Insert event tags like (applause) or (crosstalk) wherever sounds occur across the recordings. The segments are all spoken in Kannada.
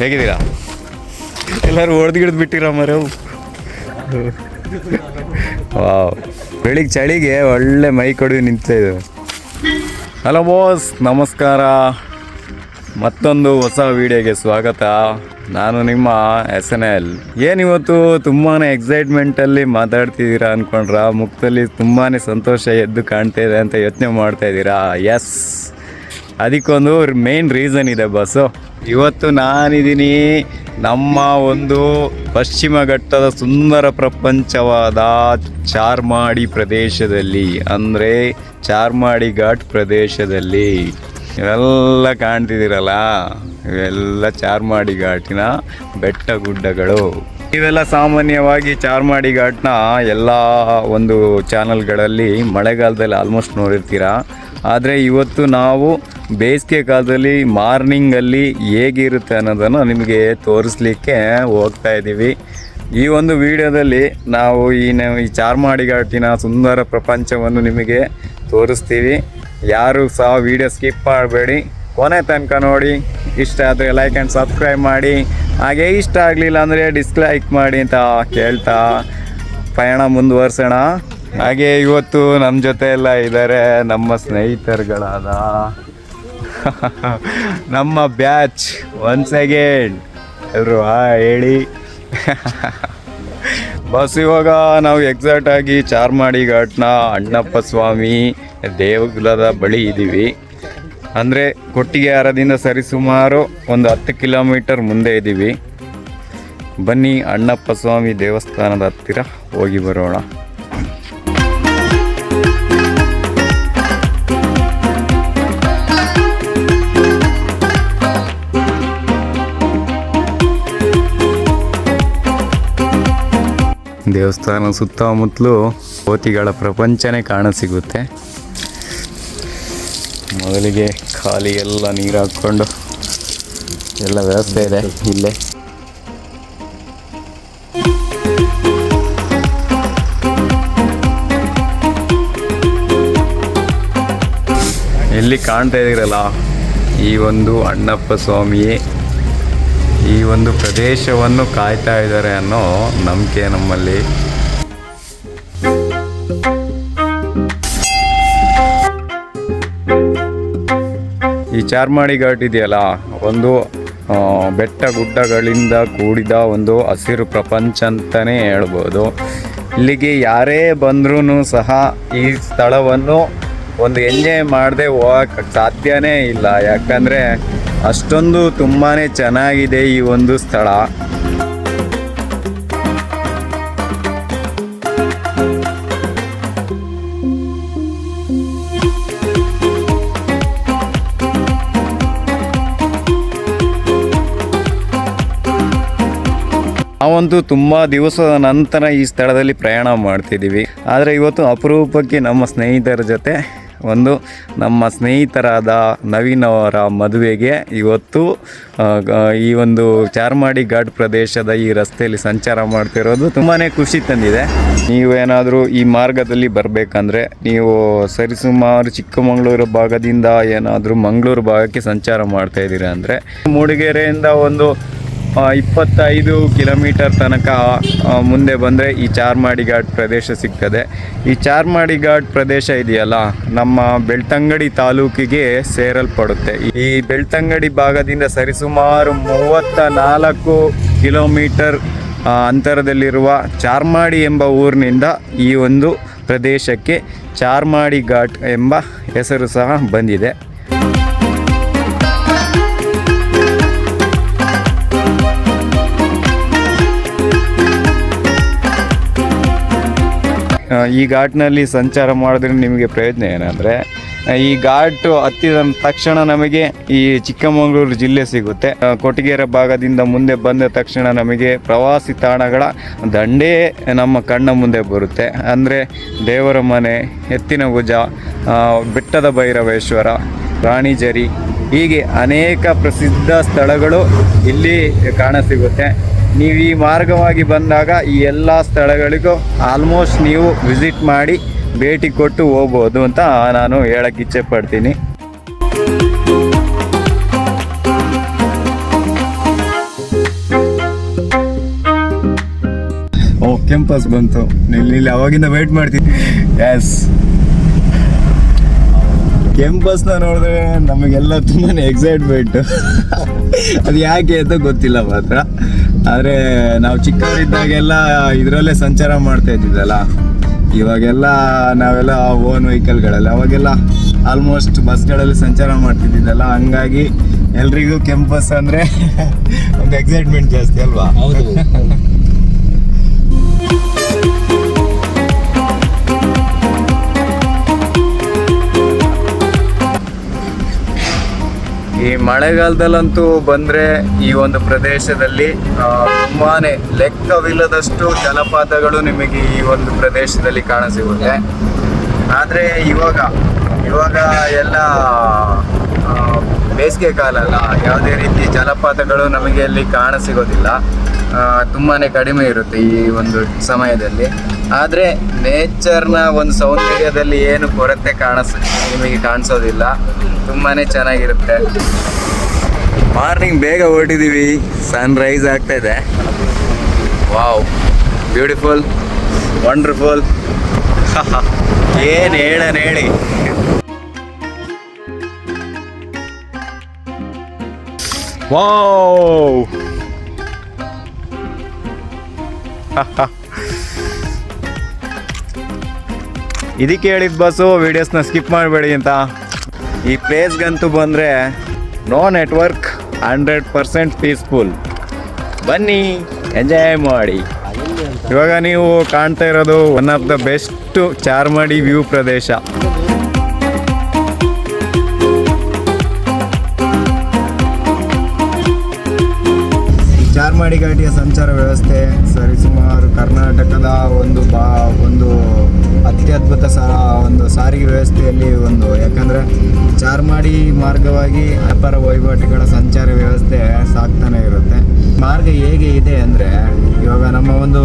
ಹೇಗಿದ್ದೀರಾ? ಎಲ್ಲರೂ ಹೊಡೆದು ಗಿಡ್ದು ಬಿಟ್ಟಿರ ವಾವ್. ಬೆಳಿಗ್ಗೆ ಚಳಿಗೆ ಒಳ್ಳೆ ಮೈ ಕಡಿದು ನಿಂತಿದೆ ಹಲೋ ಬಾಸ್, ನಮಸ್ಕಾರ. ಮತ್ತೊಂದು ಹೊಸ ವಿಡಿಯೋಗೆ ಸ್ವಾಗತ. ನಾನು ನಿಮ್ಮ ಎಸ್ ಎನ್ ಎಲ್. ಏನಿವತ್ತು ತುಂಬಾ ಎಕ್ಸೈಟ್ಮೆಂಟಲ್ಲಿ ಮಾತಾಡ್ತಿದ್ದೀರಾ ಅಂದ್ಕೊಂಡ್ರ ಮುಖದಲ್ಲಿ ತುಂಬಾ ಸಂತೋಷ ಎದ್ದು ಕಾಣ್ತಾ ಇದೆ ಅಂತ ಯೋಚನೆ ಮಾಡ್ತಾ ಇದ್ದೀರಾ? ಎಸ್ ಅದಕ್ಕೊಂದು ಮೇನ್ ರೀಸನ್ ಇದೆ ಬಸ್ಸು ಇವತ್ತು ನಾನಿದ್ದೀನಿ ನಮ್ಮ ಒಂದು ಪಶ್ಚಿಮ ಘಟ್ಟದ ಸುಂದರ ಪ್ರಪಂಚವಾದ ಚಾರ್ಮಾಡಿ ಪ್ರದೇಶದಲ್ಲಿ, ಅಂದರೆ ಚಾರ್ಮಾಡಿ ಘಾಟ್ ಪ್ರದೇಶದಲ್ಲಿ. ಇವೆಲ್ಲ ಕಾಣ್ತಿದ್ದೀರಲ್ಲ? ಇವೆಲ್ಲ ಚಾರ್ಮಾಡಿ ಘಾಟಿನ ಬೆಟ್ಟ ಗುಡ್ಡಗಳು. ಇವೆಲ್ಲ ಸಾಮಾನ್ಯವಾಗಿ ಚಾರ್ಮಾಡಿ ಘಾಟ್ನ ಎಲ್ಲ ಒಂದು ಚಾನಲ್ಗಳಲ್ಲಿ ಮಳೆಗಾಲದಲ್ಲಿ ಆಲ್ಮೋಸ್ಟ್ ನೋಡಿರ್ತೀರಾ. ಆದರೆ ಇವತ್ತು ನಾವು ಬೇಸಿಗೆ ಕಾಲದಲ್ಲಿ ಮಾರ್ನಿಂಗಲ್ಲಿ ಹೇಗಿರುತ್ತೆ ಅನ್ನೋದನ್ನು ನಿಮಗೆ ತೋರಿಸ್ಲಿಕ್ಕೆ ಹೋಗ್ತಾ ಇದ್ದೀವಿ. ಈ ಒಂದು ವಿಡಿಯೋದಲ್ಲಿ ನಾವು ಈ ಈ ಚಾರ್ಮಾಡಿ ಘಾಟಿನ ಸುಂದರ ಪ್ರಪಂಚವನ್ನು ನಿಮಗೆ ತೋರಿಸ್ತೀವಿ. ಯಾರು ಸಹ ವಿಡಿಯೋ ಸ್ಕಿಪ್ ಮಾಡಬೇಡಿ. ಕೊನೆ ತನಕ ನೋಡಿ. ಇಷ್ಟ ಆದರೆ ಲೈಕ್ ಆ್ಯಂಡ್ ಸಬ್ಸ್ಕ್ರೈಬ್ ಮಾಡಿ. ಹಾಗೆ ಇಷ್ಟ ಆಗಲಿಲ್ಲ ಅಂದರೆ ಡಿಸ್ಲೈಕ್ ಮಾಡಿ ಅಂತ ಕೇಳ್ತಾ ಪಯಣ ಮುಂದುವರ್ಸೋಣ. ಹಾಗೆ ಇವತ್ತು ನಮ್ಮ ಜೊತೆ ಎಲ್ಲ ಇದ್ದಾರೆ ನಮ್ಮ ಸ್ನೇಹಿತರುಗಳಾದ. (laughs) ನಮ್ಮ ಬ್ಯಾಚ್ ಒನ್ ಸೆಕೆಂಡ್ ಎಲ್ಲರೂ ಆ ಹೇಳಿ. (laughs) ಬಸ್ ಇವಾಗ ನಾವು ಎಕ್ಸಾಕ್ಟ್ ಆಗಿ ಚಾರ್ಮಾಡಿ ಘಾಟ್ನ ಅಣ್ಣಪ್ಪ ಸ್ವಾಮಿ ದೇವಗುಲದ ಬಳಿ ಇದ್ದೀವಿ ಅಂದರೆ ಕೊಟ್ಟಿಗೆಹಾರದಿಂದ ಸರಿಸುಮಾರು ಒಂದು ಹತ್ತು ಕಿಲೋಮೀಟರ್ ಮುಂದೆ ಇದ್ದೀವಿ. ಬನ್ನಿ ಅಣ್ಣಪ್ಪ ಸ್ವಾಮಿ ದೇವಸ್ಥಾನದ ಹತ್ತಿರ ಹೋಗಿ ಬರೋಣ. ದೇವಸ್ಥಾನ ಸುತ್ತಮುತ್ತಲೂ ಕೋತಿಗಳ ಪ್ರಪಂಚನೇ ಕಾಣಸಿಗುತ್ತೆ. ಮೊದಲಿಗೆ ಖಾಲಿ ಎಲ್ಲ ನೀರು ಹಾಕ್ಕೊಂಡು ಎಲ್ಲ ವ್ಯವಸ್ಥೆ ಇದೆ ಇಲ್ಲೇ. ಎಲ್ಲಿ ಕಾಣ್ತಾ ಇದ್ದೀರಲ್ಲ, ಈ ಒಂದು ಅಣ್ಣಪ್ಪ ಸ್ವಾಮಿಯೇ, ಈ ಒಂದು ಪ್ರದೇಶವನ್ನು ಕಾಯ್ತಾ ಇದ್ದಾರೆ ಅನ್ನೋ ನಂಬಿಕೆ ನಮ್ಮಲ್ಲಿ. ಚಾರ್ಮಾಡಿ ಘಾಟ್ ಇದೆಯಲ್ಲ ಒಂದು ಬೆಟ್ಟ ಗುಡ್ಡಗಳಿಂದ ಕೂಡಿದ ಒಂದು ಹಸಿರು ಪ್ರಪಂಚ ಅಂತಲೇ ಹೇಳ್ಬೋದು. ಇಲ್ಲಿಗೆ ಯಾರೇ ಬಂದ್ರೂ ಸಹ ಈ ಸ್ಥಳವನ್ನು ಒಂದು ಎಂಜಾಯ್ ಮಾಡದೆ ಹೋಗಕ್ಕೆ ಸಾಧ್ಯನೇ ಇಲ್ಲ. ಯಾಕಂದರೆ ಅಷ್ಟೊಂದು ತುಂಬಾ ಚೆನ್ನಾಗಿದೆ ಈ ಒಂದು ಸ್ಥಳ. ನಾವಂತೂ ತುಂಬ ದಿವಸದ ನಂತರ ಈ ಸ್ಥಳದಲ್ಲಿ ಪ್ರಯಾಣ ಮಾಡ್ತಿದ್ದೀವಿ. ಆದರೆ ಇವತ್ತು ಅಪರೂಪಕ್ಕೆ ನಮ್ಮ ಸ್ನೇಹಿತರ ಜೊತೆ ಒಂದು ನಮ್ಮ ಸ್ನೇಹಿತರಾದ ನವೀನ್ ಅವರ ಮದುವೆಗೆ ಇವತ್ತು ಈ ಒಂದು ಚಾರ್ಮಾಡಿ ಘಾಟ್ ಪ್ರದೇಶದ ಈ ರಸ್ತೆಯಲ್ಲಿ ಸಂಚಾರ ಮಾಡ್ತಿರೋದು ತುಂಬಾ ಖುಷಿ ತಂದಿದೆ. ನೀವೇನಾದರೂ ಈ ಮಾರ್ಗದಲ್ಲಿ ಬರಬೇಕಂದ್ರೆ ನೀವು ಸರಿಸುಮಾರು ಚಿಕ್ಕಮಗಳೂರು ಭಾಗದಿಂದ ಏನಾದರೂ ಮಂಗಳೂರು ಭಾಗಕ್ಕೆ ಸಂಚಾರ ಮಾಡ್ತಾ ಇದ್ದೀರಾ ಅಂದರೆ, ಮೂಡಿಗೆರೆಯಿಂದ ಒಂದು ಇಪ್ಪತ್ತೈದು ಕಿಲೋಮೀಟರ್ ತನಕ ಮುಂದೆ ಬಂದರೆ ಈ ಚಾರ್ಮಾಡಿ ಘಾಟ್ ಪ್ರದೇಶ ಸಿಗ್ತದೆ. ಈ ಚಾರ್ಮಾಡಿ ಘಾಟ್ ಪ್ರದೇಶ ಇದೆಯಲ್ಲ, ನಮ್ಮ ಬೆಳ್ತಂಗಡಿ ತಾಲೂಕಿಗೆ ಸೇರಲ್ಪಡುತ್ತೆ. ಈ ಬೆಳ್ತಂಗಡಿ ಭಾಗದಿಂದ ಸರಿಸುಮಾರು ಮೂವತ್ತ ನಾಲ್ಕು ಕಿಲೋಮೀಟರ್ ಅಂತರದಲ್ಲಿರುವ ಚಾರ್ಮಾಡಿ ಎಂಬ ಊರಿನಿಂದ ಈ ಒಂದು ಪ್ರದೇಶಕ್ಕೆ ಚಾರ್ಮಾಡಿ ಘಾಟ್ ಎಂಬ ಹೆಸರು ಸಹ ಬಂದಿದೆ. ಈ ಘಾಟ್ನಲ್ಲಿ ಸಂಚಾರ ಮಾಡಿದ್ರೆ ನಿಮಗೆ ಪ್ರಯೋಜನ ಏನಂದರೆ ಈ ಘಾಟು ಹತ್ತಿದ ತಕ್ಷಣ ನಮಗೆ ಈ ಚಿಕ್ಕಮಗಳೂರು ಜಿಲ್ಲೆ ಸಿಗುತ್ತೆ. ಕೊಟ್ಟಿಗೆರೆ ಭಾಗದಿಂದ ಮುಂದೆ ಬಂದ ತಕ್ಷಣ ನಮಗೆ ಪ್ರವಾಸಿ ತಾಣಗಳ ದಂಡೇ ನಮ್ಮ ಕಣ್ಣ ಮುಂದೆ ಬರುತ್ತೆ. ಅಂದರೆ ದೇವರ ಮನೆ, ಎತ್ತಿನ ಭುಜ ಬೆಟ್ಟದ ಭೈರವೇಶ್ವರ ರಾಣಿಜರಿ ಹೀಗೆ ಅನೇಕ ಪ್ರಸಿದ್ಧ ಸ್ಥಳಗಳು ಇಲ್ಲಿ ಕಾಣಸಿಗುತ್ತೆ ನೀವು ಈ ಮಾರ್ಗವಾಗಿ ಬಂದಾಗ ಈ ಎಲ್ಲ ಸ್ಥಳಗಳಿಗೂ ಆಲ್ಮೋಸ್ಟ್ ನೀವು ವಿಸಿಟ್ ಮಾಡಿ ಭೇಟಿ ಕೊಟ್ಟು ಹೋಗ್ಬೋದು ಅಂತ ನಾನು ಹೇಳಕ್ಕೆ ಇಚ್ಛೆ ಪಡ್ತೀನಿ. ಓ ಕೆಂಪಸ್ ಬಂತು. ಇಲ್ಲಿ ಅವಾಗಿಂದ ವೇಟ್ ಮಾಡ್ತೀನಿ. ಎಸ್ ಕೆಂಪಸ್ನ ನೋಡಿದ್ರೆ ನಮಗೆಲ್ಲ ತುಂಬಾ ಎಕ್ಸೈಟ್ಮೆಂಟ್ (laughs) ಅದು ಯಾಕೆ ಅಂತ ಗೊತ್ತಿಲ್ಲ ಮಾತ್ರ. ಆದರೆ ನಾವು ಚಿಕ್ಕವರಿದ್ದಾಗೆಲ್ಲ ಇದರಲ್ಲೇ ಸಂಚಾರ ಮಾಡ್ತಾ ಇದ್ದಿದ್ದಲ್ಲ. ಇವಾಗೆಲ್ಲ ನಾವೆಲ್ಲ ಓನ್ ವೆಹಿಕಲ್ಗಳಲ್ಲಿ ಅವಾಗೆಲ್ಲ ಆಲ್ಮೋಸ್ಟ್ ಬಸ್ಗಳಲ್ಲಿ ಸಂಚಾರ ಮಾಡ್ತಿದ್ದಿದ್ದಲ್ಲ. ಹಂಗಾಗಿ ಎಲ್ರಿಗೂ ಕೆಂಪಸ್ ಅಂದರೆ (laughs) ಒಂದು ಎಕ್ಸೈಟ್ಮೆಂಟ್ ಜಾಸ್ತಿ ಅಲ್ವಾ? ಹೌದು. (laughs) ಈ ಮಳೆಗಾಲದಲ್ಲಂತೂ ಬಂದ್ರೆ ಈ ಒಂದು ಪ್ರದೇಶದಲ್ಲಿ ತುಂಬಾ ಲೆಕ್ಕವಿಲ್ಲದಷ್ಟು ಜಲಪಾತಗಳು ನಿಮಗೆ ಈ ಒಂದು ಪ್ರದೇಶದಲ್ಲಿ ಕಾಣಸಿಗುತ್ತೆ. ಆದರೆ ಇವಾಗ ಇವಾಗ ಎಲ್ಲ ಬೇಸಿಗೆ ಕಾಲ ಅಲ್ಲ, ಯಾವುದೇ ರೀತಿ ಜಲಪಾತಗಳು ನಮಗೆ ಅಲ್ಲಿ ಕಾಣ ಸಿಗೋದಿಲ್ಲ ತುಂಬಾ ಕಡಿಮೆ ಇರುತ್ತೆ ಈ ಒಂದು ಸಮಯದಲ್ಲಿ. ಆದರೆ ನೇಚರ್ನ ಒಂದು ಸೌಂದರ್ಯದಲ್ಲಿ ಏನು ಕೊರತೆ ಕಾಣಿಸ್ ನಿಮಗೆ ಕಾಣಿಸೋದಿಲ್ಲ. ತುಂಬಾನೇ ಚೆನ್ನಾಗಿರುತ್ತೆ. ಮಾರ್ನಿಂಗ್ ಬೇಗ ಹೊರಟಿದ್ದೀವಿ ಸನ್ ರೈಸ್ ಆಗ್ತಾ ಇದೆ. ವಾವ್ ಬ್ಯೂಟಿಫುಲ್ ವಂಡರ್ಫುಲ್ ಏನು ಹೇಳನ್ ಹೇಳಿ. ವಾವ್ (laughs) ಇದಕ್ಕೆ ಹೇಳಿದ ಬಸ್ಸು ವೀಡಿಯೋಸ್ನ ಸ್ಕಿಪ್ ಮಾಡಬೇಡಿ ಅಂತ. ಈ ಪ್ಲೇಸ್ಗಂತೂ ಬಂದರೆ no network hundred percent peaceful ಬನ್ನಿ ಎಂಜಾಯ್ ಮಾಡಿ. ಇವಾಗ ನೀವು ಕಾಣ್ತಾ ಇರೋದು one of the best Charmadi view ಪ್ರದೇಶ. ಚಾರ್ಮಾಡಿ ಘಾಟಿಯ ಸಂಚಾರ ವ್ಯವಸ್ಥೆ ಸರಿಸುಮಾರು ಕರ್ನಾಟಕದ ಒಂದು ಬಾ, ಒಂದು ಅತ್ಯದ್ಭುತ ಸಾ, ಒಂದು ಸಾರಿಗೆ ವ್ಯವಸ್ಥೆಯಲ್ಲಿ ಒಂದು, ಯಾಕಂದರೆ ಚಾರ್ಮಾಡಿ ಮಾರ್ಗವಾಗಿ ವ್ಯಾಪಾರ ವಹಿವಾಟುಗಳ ಸಂಚಾರ ವ್ಯವಸ್ಥೆ ಸಾಕ್ತಾನೆ ಇರುತ್ತೆ. ಮಾರ್ಗ ಹೇಗೆ ಇದೆ ಅಂದರೆ, ಇವಾಗ ನಮ್ಮ ಒಂದು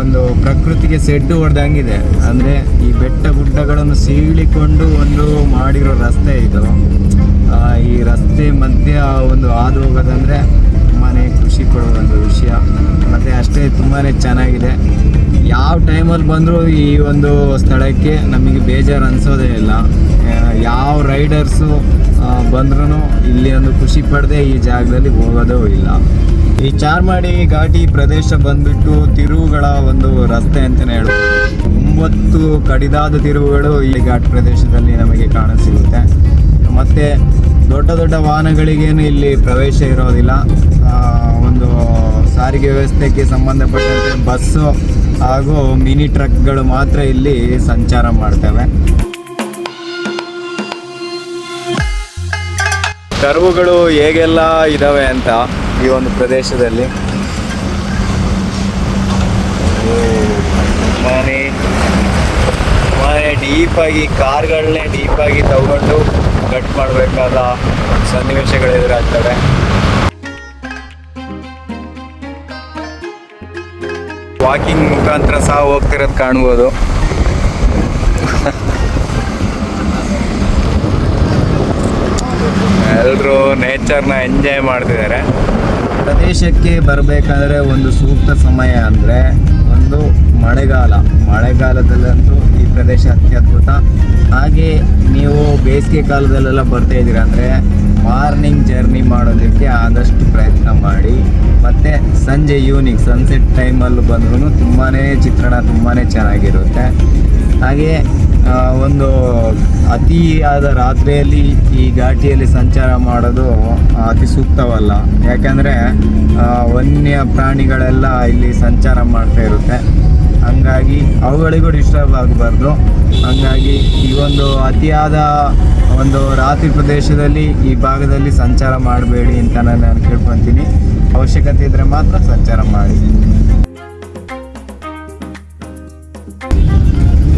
ಒಂದು ಪ್ರಕೃತಿಗೆ ಸೆಡ್ಡು ಹೊಡೆದಂಗಿದೆ. ಅಂದರೆ ಈ ಬೆಟ್ಟ ಗುಡ್ಡಗಳನ್ನು ಸೀಳಿಕೊಂಡು ಒಂದು ಮಾಡಿರೋ ರಸ್ತೆ ಇದು. ಈ ರಸ್ತೆ ಮಧ್ಯ ಒಂದು ಹಾದು ಹೋಗೋದಂದರೆ ತುಂಬಾ ಖುಷಿ ಕೊಡೋ ಒಂದು ವಿಷಯ. ಮತ್ತು ಅಷ್ಟೇ ತುಂಬಾ ಚೆನ್ನಾಗಿದೆ. ಯಾವ ಟೈಮಲ್ಲಿ ಬಂದರೂ ಈ ಒಂದು ಸ್ಥಳಕ್ಕೆ ನಮಗೆ ಬೇಜಾರು ಅನಿಸೋದೇ ಇಲ್ಲ ಯಾವ ರೈಡರ್ಸು ಬಂದ್ರೂ ಇಲ್ಲಿ ಒಂದು ಖುಷಿ ಪಡದೆ ಈ ಜಾಗದಲ್ಲಿ ಹೋಗೋದೂ ಇಲ್ಲ. ಈ ಚಾರ್ಮಾಡಿ ಘಾಟಿ ಪ್ರದೇಶ ಬಂದ್ಬಿಟ್ಟು ತಿರುವುಗಳ ಒಂದು ರಸ್ತೆ ಅಂತಲೇ ಹೇಳ್ಬೋದು. ಒಂಬತ್ತು ಕಡಿದಾದ ತಿರುವುಗಳು ಈ ಘಾಟ್ ಪ್ರದೇಶದಲ್ಲಿ ನಮಗೆ ಕಾಣಸಿಗುತ್ತೆ. ಮತ್ತು ದೊಡ್ಡ ದೊಡ್ಡ ವಾಹನಗಳಿಗೇನು ಇಲ್ಲಿ ಪ್ರವೇಶ ಇರೋದಿಲ್ಲ. ಒಂದು ಸಾರಿಗೆ ವ್ಯವಸ್ಥೆಗೆ ಸಂಬಂಧಪಟ್ಟಂತೆ ಬಸ್ಸು ಹಾಗೂ ಮಿನಿ ಟ್ರಕ್ಗಳು ಮಾತ್ರ ಇಲ್ಲಿ ಸಂಚಾರ ಮಾಡ್ತವೆ. ಕರ್ವುಗಳು ಹೇಗೆಲ್ಲ ಇದ್ದಾವೆ ಅಂತ ಈ ಒಂದು ಪ್ರದೇಶದಲ್ಲಿ? ಡೀಪ್ ಆಗಿ ಡೀಪಾಗಿ ಕಾರ್ಗಳನ್ನೇ ಡೀಪಾಗಿ ತಗೊಂಡು ಕಟ್ ಮಾಡಬೇಕಾದ ಸನ್ನಿವೇಶಗಳು ಎದುರಾಗ್ತವೆ ವಾಕಿಂಗ್ ಮುಖಾಂತರ ಸಹ ಹೋಗ್ತಿರೋದು ಕಾಣ್ಬೋದು. ಎಲ್ಲರೂ ನೇಚರ್ನ ಎಂಜಾಯ್ ಮಾಡ್ತಿದ್ದಾರೆ. ಪ್ರದೇಶಕ್ಕೆ ಬರಬೇಕಾದ್ರೆ ಒಂದು ಸೂಕ್ತ ಸಮಯ ಅಂದರೆ ಒಂದು ಮಳೆಗಾಲ. ಮಳೆಗಾಲದಲ್ಲಂತೂ ಈ ಪ್ರದೇಶ ಅತ್ಯದ್ಭುತ. ಹಾಗೆ ನೀವು ಬೇಸಿಗೆ ಕಾಲದಲ್ಲೆಲ್ಲ ಬರ್ತಾ ಇದ್ದೀರಾ ಅಂದರೆ ಮಾರ್ನಿಂಗ್ ಜರ್ನಿ ಮಾಡೋದಕ್ಕೆ ಆದಷ್ಟು ಪ್ರಯತ್ನ ಮಾಡಿ. ಮತ್ತು ಸಂಜೆ ಈವ್ನಿಂಗ್ ಸನ್ಸೆಟ್ ಟೈಮಲ್ಲಿ ಬಂದ್ರೂ ತುಂಬಾ ಚಿತ್ರಣ ತುಂಬಾ ಚೆನ್ನಾಗಿರುತ್ತೆ. ಹಾಗೆ ಒಂದು ಅತಿಯಾದ ರಾತ್ರಿಯಲ್ಲಿ ಈ ಘಾಟಿಯಲ್ಲಿ ಸಂಚಾರ ಮಾಡೋದು ಅತಿ ಸೂಕ್ತವಲ್ಲ. ಯಾಕೆಂದರೆ ವನ್ಯ ಪ್ರಾಣಿಗಳೆಲ್ಲ ಇಲ್ಲಿ ಸಂಚಾರ ಮಾಡ್ತಾ ಇರುತ್ತೆ. ಹಂಗಾಗಿ ಅವುಗಳಿಗೂ ಡಿಸ್ಟರ್ಬ್ ಆಗಬಾರ್ದು. ಹಂಗಾಗಿ ಈ ಒಂದು ಅತಿಯಾದ ಒಂದು ರಾತ್ರಿ ಪ್ರದೇಶದಲ್ಲಿ ಈ ಭಾಗದಲ್ಲಿ ಸಂಚಾರ ಮಾಡಬೇಡಿ ಅಂತ ನಾನು ನಾನು ಕೇಳ್ಕೊತೀನಿ ಅವಶ್ಯಕತೆ ಇದ್ದರೆ ಮಾತ್ರ ಸಂಚಾರ ಮಾಡಿ.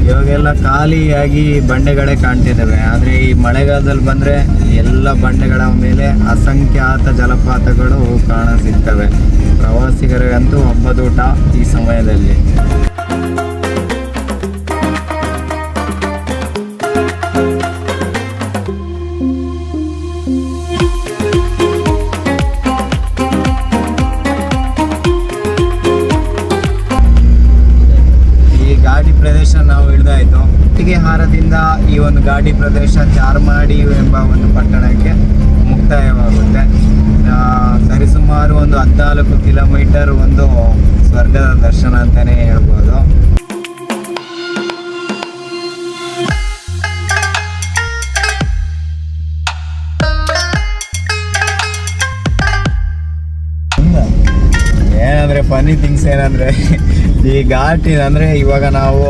ಇವಾಗೆಲ್ಲ ಖಾಲಿಯಾಗಿ ಬಂಡೆಗಳೇ ಕಾಣ್ತಿದ್ದಾವೆ ಆದರೆ ಈ ಮಳೆಗಾಲದಲ್ಲಿ ಬಂದರೆ ಎಲ್ಲ ಬಂಡೆಗಳ ಮೇಲೆ ಅಸಂಖ್ಯಾತ ಜಲಪಾತಗಳು ಕಾಣ ಸಿಗ್ತವೆ. ಪ್ರವಾಸಿಗರಿಗಂತೂ ಹಬ್ಬದೂಟ ಈ ಸಮಯದಲ್ಲಿ. ಪ್ರದೇಶ ಚಾರ್ಮಾಡಿ ಎಂಬ ಒಂದು ಪಟ್ಟಣಕ್ಕೆ ಮುಕ್ತಾಯವಾಗುತ್ತೆ. ಸರಿಸುಮಾರು ಒಂದು ಹದಿನಾಲ್ಕು ಕಿಲೋಮೀಟರ್ ಒಂದು ಸ್ವರ್ಗದ ದರ್ಶನ ಅಂತಲೇ ಹೇಳ್ಬೋದು. ಏನಂದ್ರೆ ಫನಿ ಥಿಂಗ್ಸ್ ಏನಂದ್ರೆ, ಈ ಘಾಟಿ ಅಂದ್ರೆ ಇವಾಗ ನಾವು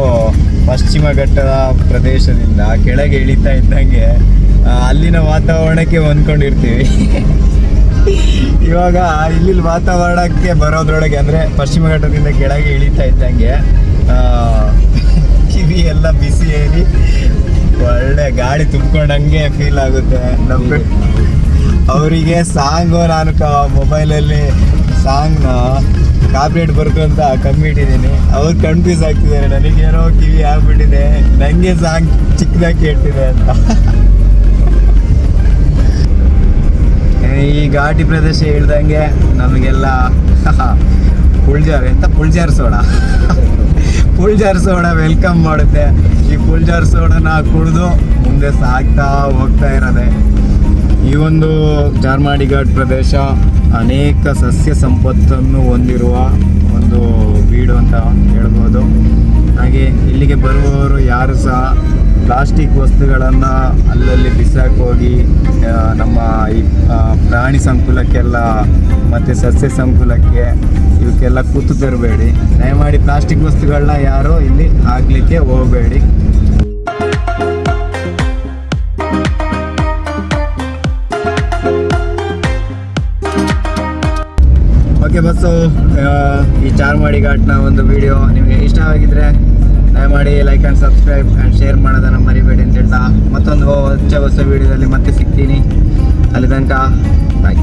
ಪಶ್ಚಿಮ ಘಟ್ಟದ ಪ್ರದೇಶದಿಂದ ಕೆಳಗೆ ಇಳಿತಾ ಇದ್ದಂಗೆ ಅಲ್ಲಿನ ವಾತಾವರಣಕ್ಕೆ ಹೊಂದ್ಕೊಂಡಿರ್ತೀವಿ. ಇವಾಗ ಇಲ್ಲಿ ವಾತಾವರಣಕ್ಕೆ ಬರೋದ್ರೊಳಗೆ ಅಂದರೆ ಪಶ್ಚಿಮ ಘಟ್ಟದಿಂದ ಕೆಳಗೆ ಇಳಿತಾ ಇದ್ದಂಗೆ ಕಿವಿ ಎಲ್ಲ ಬಿಸಿ ಏರಿ ಒಳ್ಳೆ ಗಾಳಿ ತುಂಬ್ಕೊಂಡಂಗೆ ಫೀಲ್ ಆಗುತ್ತೆ. ನಮ್ಮ ಅವರಿಗೆ ಸಾಂಗು ನಾನು ಮೊಬೈಲಲ್ಲಿ ಸಾಂಗ್ನ ಕಾಪಿರೇಟ್ ಬರ್ತು ಅಂತ ಕಮ್ಮಿ ಇಟ್ಟಿದ್ದೀನಿ. ಅವ್ರು ಕನ್ಫ್ಯೂಸ್ ಆಗ್ತಿದ್ದಾರೆ. ನನಗೇನೋ ಕಿವಿ ಆಗ್ಬಿಟ್ಟಿದೆ. ನನಗೆ ಸಾಂಗ್ ಚಿಕ್ಕದಾಗಿ ಕೇಳ್ತಿದೆ ಅಂತ. ಈ ಘಾಟಿ ಪ್ರದೇಶ ಹೇಳ್ದಂಗೆ ನಮಗೆಲ್ಲ ಪುಳ್ಜಾರ್, ಎಂತ ಪುಳ್ಜಾರ್ ಸೋಡ? ಪುಳ್ಜಾರ್ ಸೋಡ ವೆಲ್ಕಮ್ ಮಾಡುತ್ತೆ. ಈ ಪುಳ್ಜಾರ್ ಸೋಡನ ಕುಡಿದು ಮುಂದೆ ಸಾಗ್ತಾ ಹೋಗ್ತಾ ಇರೋದೆ. ಈ ಒಂದು ಚಾರ್ಮಾಡಿ ಘಾಟ್ ಪ್ರದೇಶ ಅನೇಕ ಸಸ್ಯ ಸಂಪತ್ತನ್ನು ಹೊಂದಿರುವ ಒಂದು ಬೀಡು ಅಂತ ಹೇಳ್ಬೋದು. ಹಾಗೆ ಇಲ್ಲಿಗೆ ಬರುವವರು ಯಾರು ಸಹ ಪ್ಲಾಸ್ಟಿಕ್ ವಸ್ತುಗಳನ್ನು ಅಲ್ಲಲ್ಲಿ ಬಿಸಾಕಿ ಹೋಗಿ ನಮ್ಮ ಈ ಪ್ರಾಣಿ ಸಂಕುಲಕ್ಕೆಲ್ಲ ಮತ್ತು ಸಸ್ಯ ಸಂಕುಲಕ್ಕೆ ಇವಕ್ಕೆಲ್ಲ ಕೂತು ತರಬೇಡಿ. ದಯಮಾಡಿ ಪ್ಲಾಸ್ಟಿಕ್ ವಸ್ತುಗಳನ್ನ ಯಾರು ಇಲ್ಲಿ ಹಾಕ್ಲಿಕ್ಕೆ ಹೋಗಬೇಡಿ. ಓಕೆ ಬಸ್ಸು ಈ ಚಾರ್ಮಾಡಿ ಘಾಟ್ನ ಒಂದು ವಿಡಿಯೋ ನಿಮಗೆ ಇಷ್ಟ ಆಗಿದ್ರೆ ದಯಮಾಡಿ like and subscribe and share ಮಾಡೋದನ್ನು ಮರಿಬೇಡಿ ಅಂತ ಹೇಳ್ತಾ ಮತ್ತೊಂದು ಹೊಸ ಹೊಸ ವಿಡಿಯೋದಲ್ಲಿ ಮತ್ತೆ ಸಿಗ್ತೀನಿ. ಅಲ್ಲಿ ತನಕ ಬಾಯ್